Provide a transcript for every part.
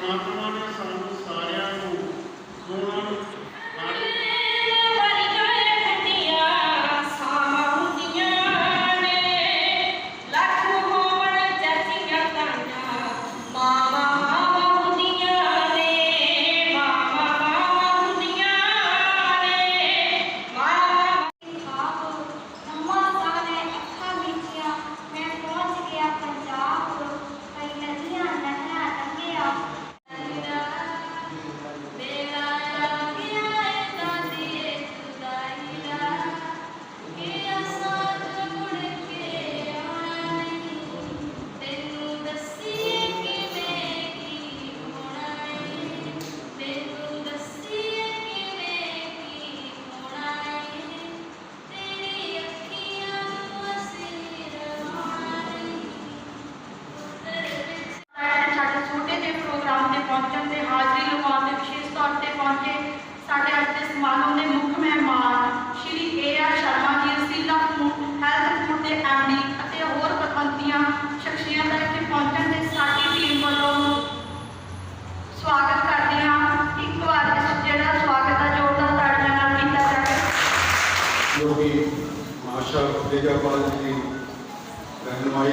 ਪਰਮਾਤਮਾ ਨੇ ਸਾਨੂੰ ਸਾਰਿਆਂ ਨੂੰ ਦੋਨਾਂ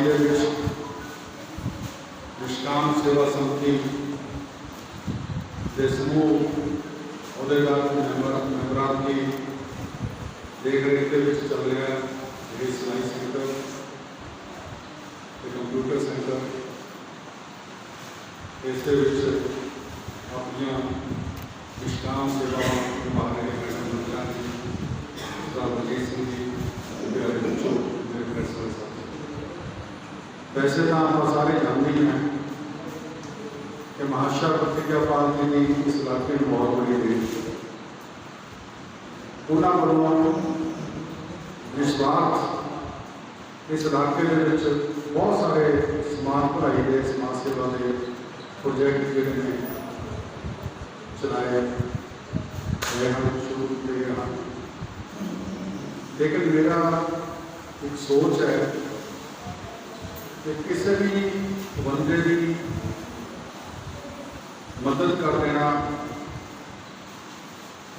ਰਹਿਨੁਮਾਈ ਦੇ ਵਿੱਚ ਨਿਸ਼ਕਾਮ ਸੇਵਾ ਸਮਿਤੀ ਦੇ ਸਮੂਹ ਅਹੁਦੇਦਾਰ ਤੇ ਮੈਂਬਰ ਮੈਂਬਰਾਂ ਦੀ ਦੇਖ ਰੇਖ ਦੇ ਵਿੱਚ ਚੱਲ ਰਿਹਾ ਹੈ ਇਹ ਸਿਲਾਈ ਸੈਂਟਰ ਤੇ ਕੰਪਿਊਟਰ ਸੈਂਟਰ ਇਸ ਦੇ ਵਿੱਚ ਆਪਣੀਆਂ ਨਿਸ਼ਕਾਮ ਸੇਵਾਵਾਂ ਨਿਭਾ ਰਹੇ ਮੈਡਮ ਮੰਤਰਾਂ ਜੀ ਸਰਦਾਰ ਬਲਜੀਤ ਸਿੰਘ ਜੀ ਤੇ ਪਿਆਰੇ ਬੱਚੋ ਮੇਰੇ ਪ੍ਰੈਸਰ ਸਾਹਿਬ ਵੈਸੇ ਤਾਂ ਆਪਾਂ ਸਾਰੇ ਜਾਣਦੇ ਹੀ ਹਾਂ ਕਿ ਮਹਾਸ਼ਾ ਪ੍ਰਤਿਗਿਆ ਪਾਲ ਜੀ ਦੀ ਇਸ ਇਲਾਕੇ ਨੂੰ ਬਹੁਤ ਬੜੀ ਦੇਣ ਹੈ ਉਹਨਾਂ ਵੱਲੋਂ ਵਿਸ਼ਵਾਸ ਇਸ ਇਲਾਕੇ ਦੇ ਵਿੱਚ ਬਹੁਤ ਸਾਰੇ ਸਮਾਜ ਭਲਾਈ ਦੇ ਸਮਾਜ ਸੇਵਾ ਦੇ ਪ੍ਰੋਜੈਕਟ ਜਿਹੜੇ ਨੇ ਚਲਾਏ ਗਏ ਹਨ ਸ਼ੁਰੂ ਕੀਤੇ ਗਏ ਹਨ ਲੇਕਿਨ ਮੇਰਾ ਇੱਕ ਸੋਚ ਹੈ ਕਿ ਕਿਸੇ ਵੀ ਬੰਦੇ ਦੀ ਮਦਦ ਕਰ ਦੇਣਾ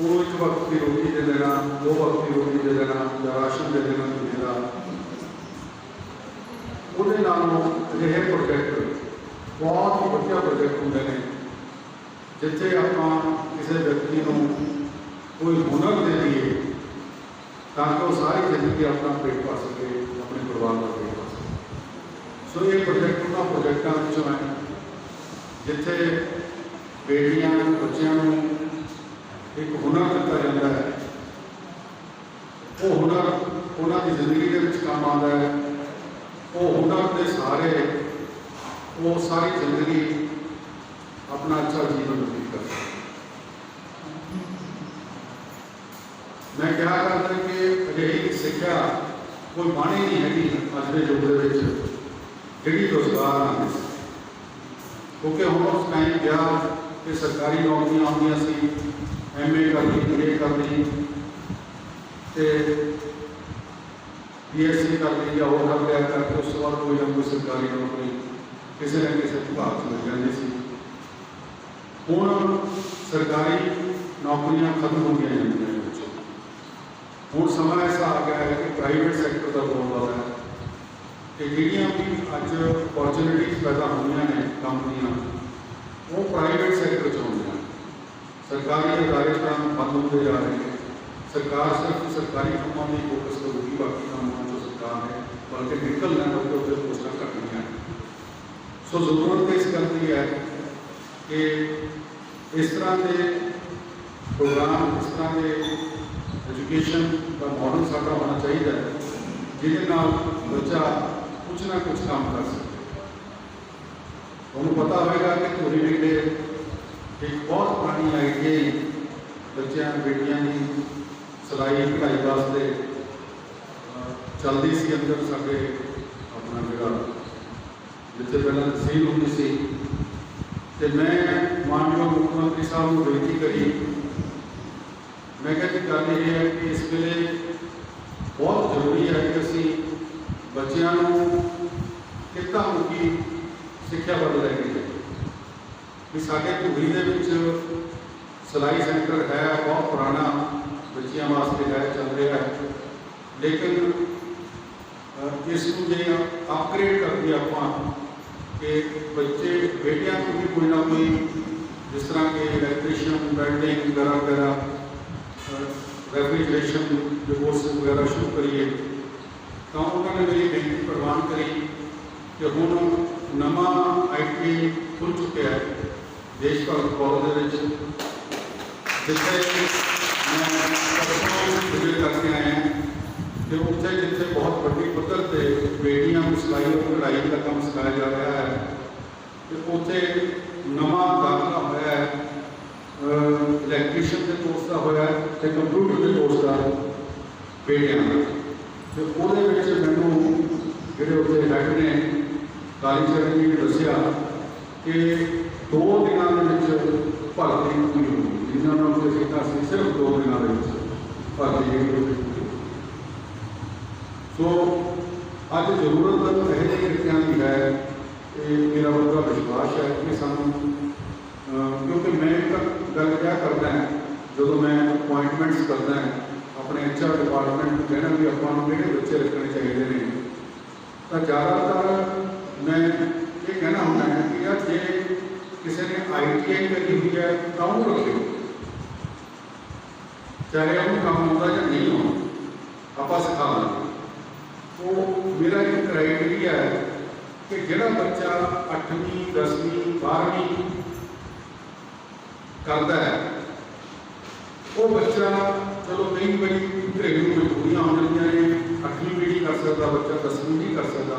ਉਹ ਇੱਕ ਵਕਤ ਦੀ ਰੋਟੀ ਦੇ ਦੇਣਾ, ਦੋ ਵਕਤ ਦੀ ਰੋਟੀ ਦੇ ਦੇਣਾ, ਜਾਂ ਰਾਸ਼ਨ ਦੇ ਦੇਣਾ ਕਿਸੇ ਦਾ, ਉਹਦੇ ਨਾਲੋਂ ਅਜਿਹੇ ਪ੍ਰੋਜੈਕਟ ਬਹੁਤ ਹੀ ਵਧੀਆ ਪ੍ਰੋਜੈਕਟ ਹੁੰਦੇ ਨੇ, ਜਿੱਥੇ ਆਪਾਂ ਕਿਸੇ ਵਿਅਕਤੀ ਨੂੰ ਕੋਈ ਹੁਨਰ ਦੇ ਦਈਏ, ਤਾਂ ਕਿ ਉਹ ਸਾਰੀ ਜ਼ਿੰਦਗੀ ਆਪਣਾ ਪੇਟ ਪਾ ਸਕੇ, ਆਪਣੇ ਪਰਿਵਾਰ ਨੂੰ ਸੋ ਇਹ ਪ੍ਰੋਜੈਕਟ ਉਹਨਾਂ ਪ੍ਰੋਜੈਕਟਾਂ ਵਿੱਚੋਂ ਹੈ। ਜਿੱਥੇ ਬੇਟੀਆਂ ਬੱਚਿਆਂ ਨੂੰ ਇੱਕ ਹੁਨਰ ਦਿੱਤਾ ਜਾਂਦਾ ਹੈ। ਉਹ ਹੁਨਰ ਉਹਨਾਂ ਦੀ ਜ਼ਿੰਦਗੀ ਦੇ ਵਿੱਚ ਕੰਮ ਆਉਂਦਾ ਹੈ। ਉਹ ਹੁਨਰ ਦੇ ਸਾਰੇ ਉਹ ਸਾਰੀ ਜ਼ਿੰਦਗੀ ਆਪਣਾ ਅੱਛਾ ਜੀਵਨ ਬਤੀਤ ਕਰਦੇ ਮੈਂ ਕਿਹਾ ਕਰਦਾ ਕਿ ਅਜਿਹੀ ਸਿੱਖਿਆ ਕੋਈ ਬਾਣੀ ਨਹੀਂ ਹੈਗੀ ਅੱਜ ਦੇ ਯੁੱਗ ਦੇ ਵਿੱਚ। ਜਿਹੜੀ ਰੋਜ਼ਗਾਰ ਨਾ ਦੇ ਸਕੇ ਕਿਉਂਕਿ ਹੁਣ ਉਸ ਟਾਈਮ ਗਿਆ ਕਿ ਸਰਕਾਰੀ ਨੌਕਰੀਆਂ ਆਉਂਦੀਆਂ ਸੀ ਐਮਏ ਕਰਨੀ ਬੀਏ ਕਰਨੀ ਤੇ ਬੀਐਸਸੀ ਕਰ ਲਈ ਜਾਂ ਹੋਰ ਕਰ ਲਿਆ ਕਰਕੇ ਉਸ ਤੋਂ ਬਾਅਦ ਕੋਈ ਨਾ ਕੋਈ ਸਰਕਾਰੀ ਨੌਕਰੀ ਕਿਸੇ ਨਾ ਕਿਸੇ ਵਿਭਾਗ 'ਚ ਮਿਲ ਜਾਂਦੀ ਸੀ ਹੁਣ ਸਰਕਾਰੀ ਨੌਕਰੀਆਂ ਖਤਮ ਹੋ ਗਈਆਂ ਜਾਂਦੀਆਂ ਨੇ ਵਿੱਚੋਂ ਹੁਣ ਸਮਾਂ ਐਸਾ ਆ ਗਿਆ ਹੈ ਕਿ ਪ੍ਰਾਈਵੇਟ ਸੈਕਟਰ ਦਾ ਬਹੁਤ ਜ਼ਿਆਦਾ ਹੈ ਕਿ ਜਿਹੜੀਆਂ ਵੀ ਅੱਜ ਅਪੋਰਚੁਨਿਟੀਜ਼ ਪੈਦਾ ਹੋਈਆਂ ਨੇ ਕੰਮ ਦੀਆਂ, ਉਹ ਪ੍ਰਾਈਵੇਟ ਸੈਕਟਰ 'ਚ ਹੁੰਦੀਆਂ ਸਰਕਾਰੀ ਅਦਾਰੇ ਕੰਮ ਬੰਦ ਹੁੰਦੇ ਜਾ ਰਹੇ ਨੇ। ਸਰਕਾਰ ਸਿਰਫ ਸਰਕਾਰੀ ਕੰਮਾਂ ਦੀ ਫੋਕਸ ਕਰੂਗੀ ਬਾਕੀ ਕੰਮਾਂ 'ਚੋਂ ਸਰਕਾਰ ਨੇ, ਬਲਕਿ ਨਿਕਲ ਲੈਣਾ ਤੇ ਉਹਦੇ ਪੋਸਟਾਂ ਘਟਣੀਆਂ ਨੇ ਸੋ ਜ਼ਰੂਰਤ ਇਸ ਗੱਲ ਦੀ ਹੈ ਕਿ ਇਸ ਤਰ੍ਹਾਂ ਦੇ ਪ੍ਰੋਗਰਾਮ ਇਸ ਤਰ੍ਹਾਂ ਦੇ ਐਜੂਕੇਸ਼ਨ ਦਾ ਮਾਡਲ ਸਾਡਾ ਹੋਣਾ ਚਾਹੀਦਾ ਜਿਹਦੇ ਨਾਲ ਬੱਚਾ ਕੁਝ ਨਾ ਕੁਝ ਕੰਮ ਕਰ ਸਕੇ ਉਹਨੂੰ ਪਤਾ ਹੋਵੇਗਾ ਕਿ ਧੂਰੀ ਵਿਖੇ ਇੱਕ ਬਹੁਤ ਪੁਰਾਣੀ ਆਈਡੀਆ ਬੱਚਿਆਂ, ਬੇਟੀਆਂ ਦੀ ਸਿਲਾਈ ਕਢਾਈ ਵਾਸਤੇ ਚੱਲਦੀ ਸੀ ਅੰਦਰ ਸਾਡੇ ਆਪਣਾ ਜਿਹੜਾ, ਜਿੱਥੇ ਪਹਿਲਾਂ ਤਹਿਸੀਲ ਹੁੰਦੀ ਸੀ। ਤੇ ਮੈਂ ਮਾਨਯੋਗ ਮੁੱਖ ਮੰਤਰੀ ਸਾਹਿਬ ਨੂੰ ਬੇਨਤੀ ਕਰੀ। ਮੈਂ ਕਿਹਾ ਕਿ ਗੱਲ ਇਹ ਹੈ ਕਿ ਇਸ ਵੇਲੇ ਬਹੁਤ ਜ਼ਰੂਰੀ ਹੈ ਕਿ ਅਸੀਂ ਬੱਚਿਆਂ ਨੂੰ ਕਿੱਤਾ ਮੁਖੀ ਸਿੱਖਿਆ ਵੱਲ ਲੈ ਕੇ ਜਾਈਏ? ਵੀ ਸਾਡੇ ਧੂਰੀ ਦੇ ਵਿੱਚ ਸਿਲਾਈ ਸੈਂਟਰ ਹੈ ਬਹੁਤ ਪੁਰਾਣਾ ਬੱਚਿਆਂ ਵਾਸਤੇ ਹੈ ਚੱਲ ਰਿਹਾ ਹੈ। ਲੇਕਿਨ ਅਹ, ਇਸ ਨੂੰ ਜੇ ਅਪਗ੍ਰੇਡ ਕਰਕੇ ਆਪਾਂ ਕਿ ਬੱਚੇ ਬੇਟਿਆਂ ਨੂੰ ਵੀ ਕੋਈ ਨਾ ਕੋਈ ਜਿਸ ਤਰ੍ਹਾਂ ਕਿ ਇਲੈਕਟ੍ਰੀਸ਼ੀਅਨ ਵੈਲਡਿੰਗ ਵਗੈਰਾ ਵਗੈਰਾ ਰੈਫ੍ਰਿਜਰੇਸ਼ਨ ਦੇ ਕੋਰਸ ਵਗੈਰਾ ਸ਼ੁਰੂ ਕਰੀਏ। ਤਾਂ ਉਹਨਾਂ ਨੇ ਮੇਰੀ ਬੇਨਤੀ ਪ੍ਰਵਾਨ ਕਰੀ ਕਿ ਹੁਣ ਨਵਾਂ ਆਈਟੀ ਖੁੱਲ ਚੁੱਕਿਆ ਹੈ ਦੇਸ਼ ਭਰ ਕਾਲਜ ਦੇ ਵਿੱਚ ਜਿੱਥੇ ਮੈਂ ਪਰਸੋਂ ਵਿਜ਼ਿਟ ਕਰਕੇ ਆਇਆ ਹਾਂ ਤੇ ਉੱਥੇ ਜਿੱਥੇ ਬਹੁਤ ਵੱਡੀ ਪੱਧਰ ਤੇ ਬੇਟੀਆਂ ਨੂੰ ਸਿਲਾਈ ਅਤੇ ਕਢਾਈ ਦਾ ਕੰਮ ਸਿਖਾਇਆ ਜਾ ਰਿਹਾ ਹੈ ਤੇ ਉੱਥੇ ਨਵਾਂ ਦਾਖਲਾ ਹੋਇਆ ਹੈ ਇਲੈਕਟ੍ਰੀਸ਼ੀਅਨ ਦੇ ਕੋਰਸ ਦਾ ਹੋਇਆ ਹੈ ਤੇ ਕੰਪਿਊਟਰ ਦੇ ਕੋਰਸ ਦਾ ਬੇਟਿਆਂ ਦਾ ਤੇ ਉਹਦੇ ਵਿੱਚ ਮੈਨੂੰ ਜਿਹੜੇ ਉੱਥੇ ਹੈਡ ਨੇ ਕਾਲੀਚਰਨ ਜੀ ਨੇ ਦੱਸਿਆ ਕਿ ਦੋ ਦਿਨਾਂ ਦੇ ਵਿੱਚ ਭਰਤੀ ਪੂਰੀ ਹੋਈ ਜਿਨ੍ਹਾਂ ਨੂੰ ਅਸੀਂ ਕੀਤਾ ਸੀ ਸਿਰਫ ਦੋ ਦਿਨਾਂ ਦੇ ਵਿੱਚ ਭਰਤੀ ਜਿਹੜੀ ਉਹ ਪੂਰੀ ਹੋਈ। ਸੋ ਅੱਜ ਜ਼ਰੂਰਤ ਇਹ ਜਿਹੇ ਕਿਰਤਿਆਂ ਦੀ ਹੈ ਤੇ ਮੇਰਾ ਵੱਡਾ ਵਿਸ਼ਵਾਸ ਹੈ ਕਿ ਸਾਨੂੰ ਅਹ, ਕਿਉਂਕਿ ਮੈਂ ਇੱਕ ਗੱਲ ਕਿਆ ਕਰਦਾ ਹਾਂ ਜਦੋਂ ਮੈਂ ਅਪਾਇੰਟਮੈਂਟਸ ਕਰਦਾ ਹਾਂ ਆਪਣੇ ਐਚਆਰ ਡਿਪਾਰਟਮੈਂਟ ਨੂੰ ਕਹਿਣਾ ਵੀ ਆਪਾਂ ਨੂੰ ਕਿਹੜੇ ਬੱਚੇ ਰੱਖਣੇ ਚਾਹੀਦੇ ਨੇ। ਤਾਂ ਜ਼ਿਆਦਾਤਰ ਮੈਂ ਇਹ ਕਹਿਣਾ ਹੁੰਦਾ ਹੈ ਕਿ ਯਾਰ ਜੇ ਕਿਸੇ ਨੇ ਆਈਟੀਆਈ ਕਰੀ ਹੋਈ ਹੈ ਤਾਂ ਉਹ ਰੱਖੇ ਚਾਹੇ ਉਹਨੂੰ ਕੰਮ ਆਉਂਦਾ ਜਾਂ ਨਹੀਂ ਆਉਂਦਾ, ਆਪਾਂ ਸਿਖਾ ਲਾਂਗੇ ਉਹ ਮੇਰਾ ਇੱਕ ਕ੍ਰਾਈਟੇਰੀਆ ਹੈ ਕਿ ਜਿਹੜਾ ਬੱਚਾ 8ਵੀਂ 10ਵੀਂ 12ਵੀਂ ਕਰਦਾ ਹੈ, ਉਹ ਬੱਚਾ ਚਲੋ ਕਈ ਵਾਰੀ ਘਰੇਲੂ ਮਜਬੂਰੀਆਂ ਹੋ ਜਾਂਦੀਆਂ ਨੇ ਅੱਠਵੀਂ ਵੀ ਨਹੀਂ ਕਰ ਸਕਦਾ, ਬੱਚਾ 10ਵੀਂ ਨਹੀਂ ਕਰ ਸਕਦਾ।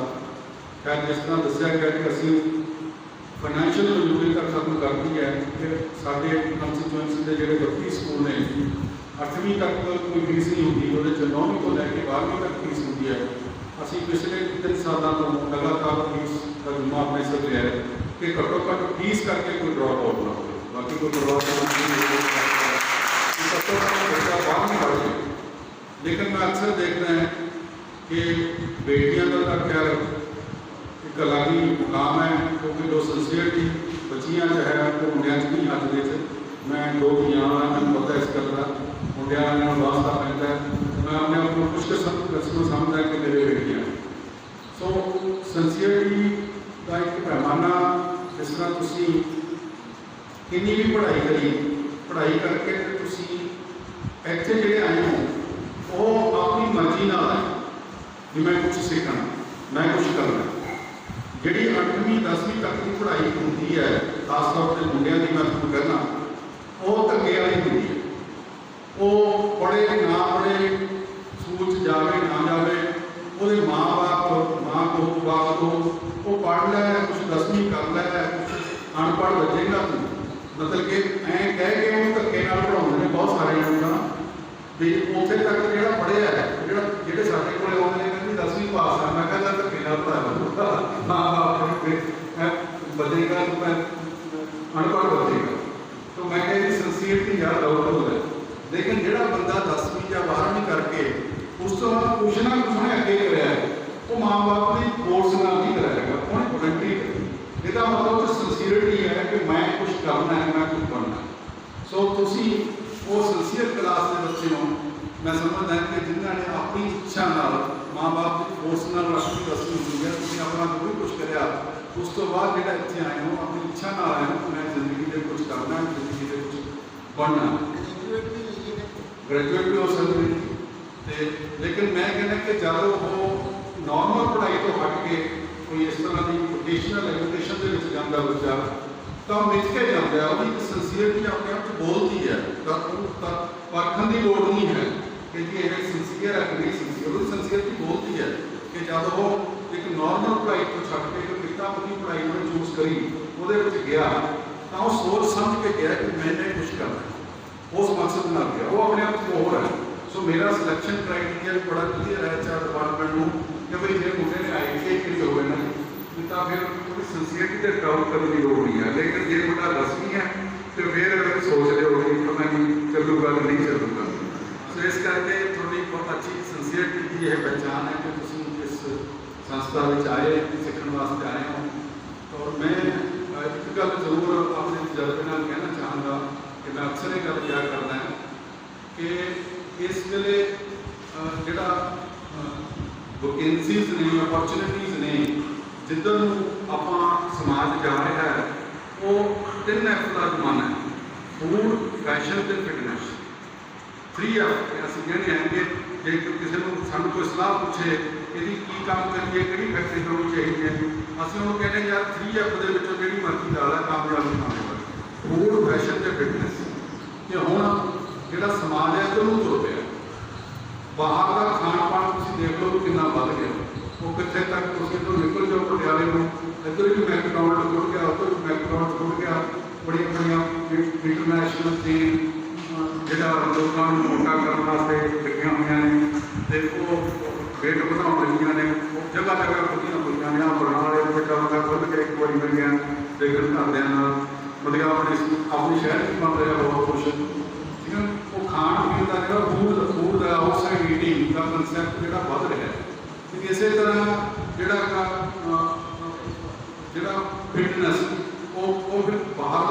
ਖੈਰ, ਜਿਸ ਤਰ੍ਹਾਂ ਦੱਸਿਆ ਗਿਆ ਕਿ ਅਸੀਂ ਫਾਈਨੈਂਸ਼ੀਅਲ ਮਜਬੂਰੀ ਤਾਂ ਖਤਮ ਕਰਦੀ ਹੈ ਕਿ ਸਾਡੇ ਕੰਸਟੀਚੁਐਂਸੀ ਦੇ ਜਿਹੜੇ 32 ਸਕੂਲ ਨੇ, ਅੱਠਵੀਂ ਤੱਕ ਕੋਈ ਫੀਸ ਨਹੀਂ ਹੁੰਦੀ, ਉਹਦੇ ਚ ਨੌਵੀਂ ਤੋਂ ਲੈ ਕੇ 12ਵੀਂ ਤੱਕ ਫੀਸ ਹੁੰਦੀ ਹੈ। ਅਸੀਂ ਪਿਛਲੇ ਤਿੰਨ ਸਾਲਾਂ ਤੋਂ ਲਗਾਤਾਰ ਫੀਸ ਦਾ ਜਮਾ ਆਪਣੇ ਸਿਰ ਲਿਆ ਹੈ ਕਿ ਘੱਟੋ ਘੱਟ ਫੀਸ ਕਰਕੇ ਕੋਈ ਡ੍ਰੌਪ ਆਊਟ ਨਾ ਹੋਵੇ। ਬਾਕੀ ਕੋਈ ਡ੍ਰੌਪ ਆਊਟ ਨਹੀਂ ਹੋਵੇ ਕਿ ਘੱਟੋ ਘੱਟ ਬੱਚਾ ਬਾਹਰ ਨਹੀਂ ਵੜ ਜਾਏ ਲੇਕਿਨ ਮੈਂ ਅਕਸਰ ਦੇਖਦਾ ਹਾਂ ਕਿ ਬੇਟੀਆਂ ਦਾ ਤਾਂ ਖੈਰ ਇੱਕ ਅਲੱਗੀ ਮੁਕਾਮ ਹੈ, ਕਿਉਂਕਿ ਜੋ ਸੰਸੀਅਰਟੀ ਬੱਚੀਆਂ ਚ ਹੈ, ਉਹ ਮੁੰਡਿਆਂ ਚ ਨਹੀਂ, ਅੱਜ ਦੇ ਚ ਮੈਂ ਦੋ ਧੀਆਂ ਵਾਲਾ ਮੈਨੂੰ ਪਤਾ ਇਸ ਗੱਲ ਦਾ। ਮੁੰਡਿਆਂ ਨਾਲ ਵਾਸਤਾ ਪੈਂਦਾ ਹੈ। ਤੇ ਮੈਂ ਆਪਣੇ ਆਪ ਨੂੰ ਖੁਸ਼ਕਿਸਮਤ ਰਸਮ ਸਮਝਦਾ ਕਿ ਮੇਰੇ ਬੇਟੀਆਂ ਸੋ ਸੰਸੀਅਰਟੀ ਦਾ ਇੱਕ ਪੈਮਾਨਾ ਜਿਸ ਤਰ੍ਹਾਂ ਤੁਸੀਂ ਕਿੰਨੀ ਵੀ ਪੜ੍ਹਾਈ ਕਰੀ, ਪੜ੍ਹਾਈ ਕਰਕੇ ਤੁਸੀਂ ਇੱਥੇ ਜਿਹੜੇ ਆਏ ਹੋ ਆਪਣੀ ਨਾਲ ਆਏ ਵੀ ਮੈਂ ਕੁਝ ਸਿੱਖਣਾ ਮੈਂ ਕੁਝ ਕਰਨਾ ਜਿਹੜੀ 8ਵੀਂ 10ਵੀਂ ਤੱਕ ਦੀ ਪੜ੍ਹਾਈ ਹੁੰਦੀ ਹੈ, ਖਾਸ ਤੌਰ ਤੇ ਮੁੰਡਿਆਂ ਦੀ ਮੈਂ ਤੁਹਾਨੂੰ ਕਹਿਣਾ ਉਹ ਧੱਕੇ ਵਾਲੀ ਹੁੰਦੀ ਹੈ। ਉਹ ਪੜ੍ਹੇ ਨਾ ਪੜ੍ਹੇ, ਸਕੂਲ 'ਚ ਜਾਵੇ, ਨਾ ਜਾਵੇ, ਉਹਦੇ ਮਾਂ-ਬਾਪ ਮਾਂ ਕੋ ਬਾਪ ਕੋ ਉਹ ਪੜ੍ਹ ਲੈ ਕੁਝ 10ਵੀਂ ਕਰ ਲੈ, ਅਨਪੜ੍ਹ ਬੱਚੇਗਾ ਤੂੰ। ਮਤਲਬ ਕਿ ਐਂ ਕਹਿ ਕੇ ਉਹ ਧੱਕੇ ਨਾਲ ਪੜਾਉਂਦੇ ਨੇ ਬਹੁਤ ਸਾਰੇ ਲੋਕਾਂ ਵੀ ਉੱਥੇ ਤੱਕ ਜਿਹੜਾ ਪੜ੍ਹਿਆ ਹੈ ਜਿਹੜਾ ਜਿਹੜੇ ਸਾਡੇ ਕੋਲੇ ਆਉਂਦੇ ਨੇ ਕਹਿੰਦੇ 10ਵੀਂ ਪਾਸ ਆ ਮੈਂ ਕਹਿੰਦਾ ਧੱਕੇ ਨਾਲ ਪੜਾਇਆ ਮਾਂ ਬਾਪ ਨੇ ਫਿਰ ਮੈਂ ਅਨਪੜ੍ਹ ਵਧੇਗਾ ਤਾਂ ਮੈਂ ਕਹਿੰਦੀ ਸੰਸੀਅਰਟੀ ਯਾਰ ਆਊਟ ਹੋ ਲੇਕਿਨ ਜਿਹੜਾ ਬੰਦਾ 10ਵੀਂ ਜਾਂ 12ਵੀਂ ਕਰਕੇ ਉਸ ਤੋਂ ਬਾਅਦ ਕੁਛ ਨਾ ਕੁਛ ਉਹਨੇ ਅੱਗੇ ਕਰਿਆ ਹੈ, ਉਹ ਮਾਂ-ਬਾਪ ਦੀ ਕੋਰਸ ਨਾਲ ਨਹੀਂ ਕਰਾਏਗਾ ਉਹਨੇ ਵੋਲੰਟਰੀ ਇਹਦਾ ਮਤਲਬ ਕਿ ਸਿੰਸੀਅਰਿਟੀ ਹੈ ਕਿ ਮੈਂ ਕੁਝ ਕਰਨਾ ਹੈ ਮੈਂ ਕੁਝ ਬਣਨਾ ਸੋ ਤੁਸੀਂ ਉਹ ਸਿੰਸੀਅਰ ਕਲਾਸ ਦੇ ਬੱਚੇ ਨੂੰ ਮੈਂ ਸਮਝਦਾ ਕਿ ਜਿਨ੍ਹਾਂ ਨੇ ਆਪਣੀ ਇੱਛਾ ਨਾਲ ਮਾਂ-ਬਾਪ ਦੀ ਫੋਰਸ ਨਾਲ ਰਸਮੀ ਰਸਮੀ ਹੁੰਦੀ ਹੈ, ਤੁਸੀਂ ਆਪਣਾ ਜੋ ਵੀ ਕੁਝ ਕਰਿਆ, ਉਸ ਤੋਂ ਬਾਅਦ ਜਿਹੜਾ ਇੱਥੇ ਆਏ ਹੋ, ਆਪਣੀ ਇੱਛਾ ਨਾਲ ਆਏ ਹੋ, ਮੈਂ ਜ਼ਿੰਦਗੀ ਦੇ ਕੁਝ ਕਰਨਾ, ਜ਼ਿੰਦਗੀ ਦੇ ਕੁਝ ਬਣਨਾ। ਗ੍ਰੈਜੂਏਟ ਵੀ ਹੋ ਸਕਦੇ ਨੇ। ਤੇ ਲੇਕਿਨ ਮੈਂ ਕਹਿੰਦਾ ਕਿ ਜਦੋਂ ਉਹ ਨਾਰਮਲ ਪੜ੍ਹਾਈ ਤੋਂ ਹਟ ਕੇ ਕੋਈ ਇਸ ਤਰ੍ਹਾਂ ਦੀ ਵੋਕੇਸ਼ਨਲ ਐਜੂਕੇਸ਼ਨ ਦੇ ਵਿੱਚ ਜਾਂਦਾ ਬੱਚਾ ਤਾਂ ਉਹ ਮਿੱਥ ਕੇ ਜਾਂਦਾ ਉਹਦੀ ਇੱਕ ਸਿੰਸੀਅਰਟੀ ਆਪਣੇ ਆਪ 'ਚ ਬੋਲਦੀ ਹੈ। ਤਾਂ ਉਹ ਤਾਂ ਪਰਖਣ ਦੀ ਲੋੜ ਨਹੀਂ ਹੈ ਕਿ ਜੀ ਇਹ ਸਿੰਸੀਅਰ ਹੈ ਕਿ ਨਹੀਂ ਸਿੰਸੀਅਰ ਉਹਦੀ ਸਿੰਸੀਅਰਟੀ ਬੋਲਦੀ ਹੈ ਕਿ ਜਦ ਉਹ ਇੱਕ ਨਾਰਮਲ ਪੜ੍ਹਾਈ ਤੋਂ ਛੱਡ ਕੇ ਇੱਕ ਕਿਤਾਬੀ ਪੜ੍ਹਾਈ ਨੂੰ ਚੂਜ਼ ਕਰੀ, ਉਹਦੇ ਵਿੱਚ ਗਿਆ, ਤਾਂ ਉਹ ਸੋਚ ਸਮਝ ਕੇ ਗਿਆ ਕਿ ਮੈਨੇ ਕੁਝ ਕਰਨਾ ਉਸ ਮਕਸਦ ਨਾਲ ਗਿਆ। ਉਹ ਆਪਣੇ ਆਪ ਚ ਹੋਰ ਹੈ। ਸੋ ਮੇਰਾ ਸਿਲੈਕਸ਼ਨ ਕ੍ਰਾਈਟੇਰੀਆ ਬੜਾ ਕਲੀਅਰ ਹੈ ਚਾਰ ਡਿਪਾਰਟਮੈਂਟ ਨੂੰ ਕਿ ਭਈ ਜੇ ਮੁੰਡੇ ਨੇ ਆਈਟੀਆਈ ਕੀਤੀ ਹੋਵੇ ਨਾ ਤੇ ਤਾਂ ਫਿਰ ਉਹਦੀ ਸਿੰਸੀਅਰਟੀ ਤੇ ਡਾਊਟ ਕਰਨ ਦੀ ਲੋੜ ਨਹੀਂ ਹੈ ਲੇਕਿਨ ਜੇ ਮੁੰਡਾ ਦਸਵੀਂ ਹੈ ਤੇ ਫਿਰ ਸੋਚ ਲਿਓ ਕਿ ਪਤਾ ਨਹੀਂ ਚੱਲੂਗਾ ਕਿ ਨਹੀਂ ਚੱਲੂਗਾ। ਸੋ ਇਸ ਕਰਕੇ ਤੁਹਾਡੀ ਬਹੁਤ ਅੱਛੀ ਸਿੰਸੀਅਰਟੀ ਦੀ ਇਹ ਪਹਿਚਾਨ ਹੈ ਕਿ ਤੁਸੀਂ ਇਸ ਸੰਸਥਾ ਵਿੱਚ ਆਏ ਸਿੱਖਣ ਵਾਸਤੇ ਆਏ ਹੋ। ਔਰ ਮੈਂ ਅਹ, ਇੱਕ ਗੱਲ ਜ਼ਰੂਰ ਆਪਣੇ ਜਜ਼ਬੇ ਨਾਲ ਕਹਿਣਾ ਚਾਹਾਂਗਾ ਕਿ ਮੈਂ ਅਕਸਰ ਇਹ ਗੱਲ ਕਿਹਾ ਕਰਦਾ ਹਾਂ ਕਿ ਇਸ ਵੇਲੇ ਅਹ, ਜਿਹੜਾ ਵੈਕੈਂਸੀਜ਼ ਨੇ ਅਪਰਚੁਨਿਟੀਜ਼ ਨੇ ਜਿੱਧਰ ਨੂੰ ਆਪਾਂ ਸਮਾਜ ਜਾ ਰਿਹਾ ਹੈ, ਉਹ ਤਿੰਨ ਐਫ ਦਾ ਜ਼ਮਾਨਾ ਹੈ। ਫੂਡ ਫੈਸ਼ਨ ਤੇ ਫਿਟਨੈਸ ਥ੍ਰੀ ਐਫ ਅਸੀਂ ਕਹਿੰਦੇ ਹਾਂ ਕਿ ਜੇ ਕਿਸੇ ਨੂੰ ਸਾਨੂੰ ਕੋਈ ਸਲਾਹ ਪੁੱਛੇ ਇਹਦੀ ਕੀ ਕੰਮ ਕਰੀਏ, ਕਿਹੜੀ ਫੈਕਟਰੀ ਹੋਣੀ ਚਾਹੀਦੀ ਹੈ, ਅਸੀਂ ਉਹਨੂੰ ਕਹਿੰਦੇ ਯਾਰ ਥ੍ਰੀ ਐਫ ਦੇ ਵਿੱਚੋਂ ਜਿਹੜੀ ਮਰਜ਼ੀ ਲਾ ਲੈ, ਕਾਮਯਾਬੀ ਪਾਵੇਗਾ ਫੂਡ ਫੈਸ਼ਨ ਤੇ ਫਿਟਨੈਸ ਤੇ ਹੁਣ ਜਿਹੜਾ ਸਮਾਜ ਹੈ ਤੇ ਉਹਨੂੰ ਤੁਰ ਪਿਆ ਬਾਹਰ ਦਾ ਖਾਣ ਪਾਣ ਤੁਸੀਂ ਦੇਖ ਲਓ ਕਿੰਨਾ ਵੱਧ ਗਿਆ। ਉਹ ਕਿੱਥੇ ਤੱਕ, ਤੁਸੀਂ ਤੋਂ ਨਿਕਲ ਪਟਿਆਲੇ ਨੂੰ ਇੱਧਰ ਵੀ ਮੈਕਡੋਨਲਡ ਖੁੱਲ ਗਿਆ, ਉੱਧਰ ਮੈਕਡੋਨਲਡ ਖੁੱਲ ਗਿਆ। ਬੜੀਆਂ ਬੜੀਆਂ ਇੰਟਰਨੈਸ਼ਨਲ ਚੇਨ ਜਿਹੜਾ ਲੋਕਾਂ ਨੂੰ ਮੋਟਾ ਕਰਨ ਵਾਸਤੇ ਲੱਗੀਆਂ ਹੋਈਆਂ ਨੇ। ਤੇ ਉਹ ਵੇਟ ਵਧਾਉਣ ਲੱਗੀਆਂ ਨੇ। ਜਗ੍ਹਾ ਜਗ੍ਹਾ ਖੁੱਲੀਆਂ ਹੋਈਆਂ ਨੇ। ਆ ਬਰਨਾਲੇ ਵਿੱਚ ਖੁੱਲ ਕੇ ਇੱਕ ਵਾਰੀ ਮਿਲ ਗਿਆ। ਘਰਦਿਆਂ ਨਾਲ ਵਧੀਆ ਆਪਣੇ ਆਪਣੀ ਸ਼ਹਿਰ ਚ ਬਣ ਰਿਹਾ ਬਹੁਤ ਕੁਛ। ਠੀਕ ਹੈ ਉਹ ਖਾਣ ਪੀਣ ਦਾ ਜਿਹੜਾ ਫੂਡ ਫੂਡ ਦਾ ਆਊਟਸਾਈਡ ਈਟਿੰਗ ਦਾ ਕਨਸੈਪਟ ਜਿਹੜਾ ਵੱਧ ਰਿਹਾ। ਹੈ ਇਸੇ ਤਰ੍ਹਾਂ ਜਿਹੜਾ ਜਿਹੜਾ ਫਿਟਨੈਸ ਉਹ ਉਹ ਫਿਰ ਬਾਹਰ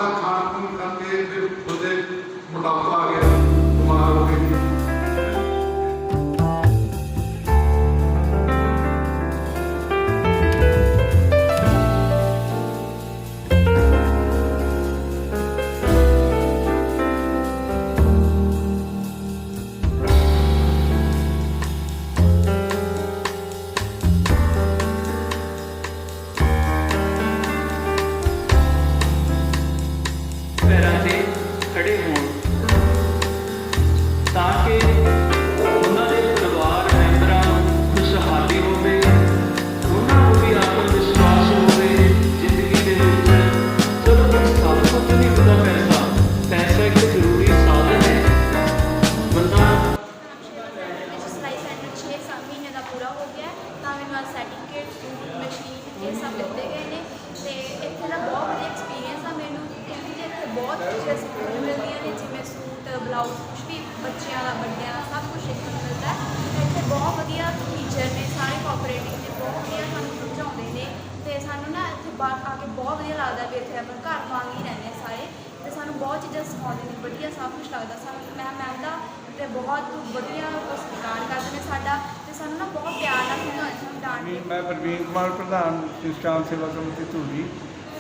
ਬਹੁਤ ਚੀਜ਼ਾਂ ਸਿੱਖਣ ਨੂੰ ਮਿਲਦੀਆਂ ਨੇ, ਜਿਵੇਂ ਸੂਟ ਬਲਾਊਜ਼ ਕੁਛ ਵੀ ਬੱਚਿਆਂ ਦਾ, ਵੱਡਿਆਂ ਦਾ ਸਭ ਕੁਝ ਸਿੱਖਣ ਨੂੰ ਮਿਲਦਾ ਹੈ। ਇੱਥੇ ਬਹੁਤ ਵਧੀਆ ਟੀਚਰ ਨੇ, ਸਾਰੇ ਕੋਆਪਰੇਟਿਵ ਨੇ, ਬਹੁਤ ਵਧੀਆ ਸਾਨੂੰ ਸਮਝਾਉਂਦੇ ਨੇ। ਤੇ ਸਾਨੂੰ ਨਾ ਇੱਥੇ ਬਾਹਰ ਆ ਕੇ ਬਹੁਤ ਵਧੀਆ ਲੱਗਦਾ ਵੀ ਇੱਥੇ ਆਪਾਂ ਘਰ ਵਾਂਗ ਹੀ ਰਹਿੰਦੇ ਹਾਂ ਸਾਰੇ। ਤੇ ਸਾਨੂੰ ਬਹੁਤ ਚੀਜ਼ਾਂ ਸਿਖਾਉਂਦੇ ਨੇ, ਵਧੀਆ ਸਭ ਕੁਝ ਲੱਗਦਾ। ਸਾਨੂੰ ਮੈਂ ਮੈਮ ਦਾ ਤੇ ਬਹੁਤ ਵਧੀਆ ਸਤਿਕਾਰ ਕਰਦੇ ਨੇ ਸਾਡਾ। ਤੇ ਸਾਨੂੰ ਨਾ ਬਹੁਤ ਪਿਆਰ ਨਾਲ ਸਮਝਾਉਂਦੇ ਸਾਨੂੰ ਮੈਂ ਪ੍ਰਵੀਨ ਕੁਮਾਰ, ਪ੍ਰਧਾਨ ਸੰਸਥਾਨ ਸੇਵਾ ਸਮਿਤੀ ਧੂਰੀ।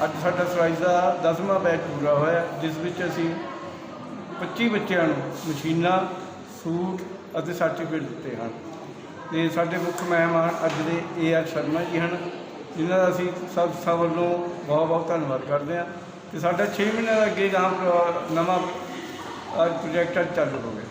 ਅੱਜ ਸਾਡਾ ਸਰਾਈਜ਼ ਦਾ 10ਵਾਂ ਬੈਚ ਪੂਰਾ ਹੋਇਆ, ਜਿਸ ਵਿੱਚ ਅਸੀਂ 25 ਬੱਚਿਆਂ ਨੂੰ ਮਸ਼ੀਨਾਂ, ਸੂਟ ਅਤੇ ਸਰਟੀਫਿਕੇਟ ਦਿੱਤੇ ਹਨ। ਤੇ ਸਾਡੇ ਮੁੱਖ ਮਹਿਮਾਨ ਅੱਜ ਦੇ ਏ ਆਰ ਸ਼ਰਮਾ ਜੀ ਹਨ, ਜਿਨ੍ਹਾਂ ਦਾ ਅਸੀਂ ਸਭ ਸਭ ਵੱਲੋਂ ਬਹੁਤ ਬਹੁਤ ਧੰਨਵਾਦ ਕਰਦੇ ਹਾਂ। ਤੇ ਸਾਡਾ 6 ਮਹੀਨੇ ਦਾ ਅੱਗੇ ਗਾਂ ਨਵਾਂ ਪ੍ਰੋਜੈਕਟ ਚਾਲੂ ਹੋ ਗਿਆ।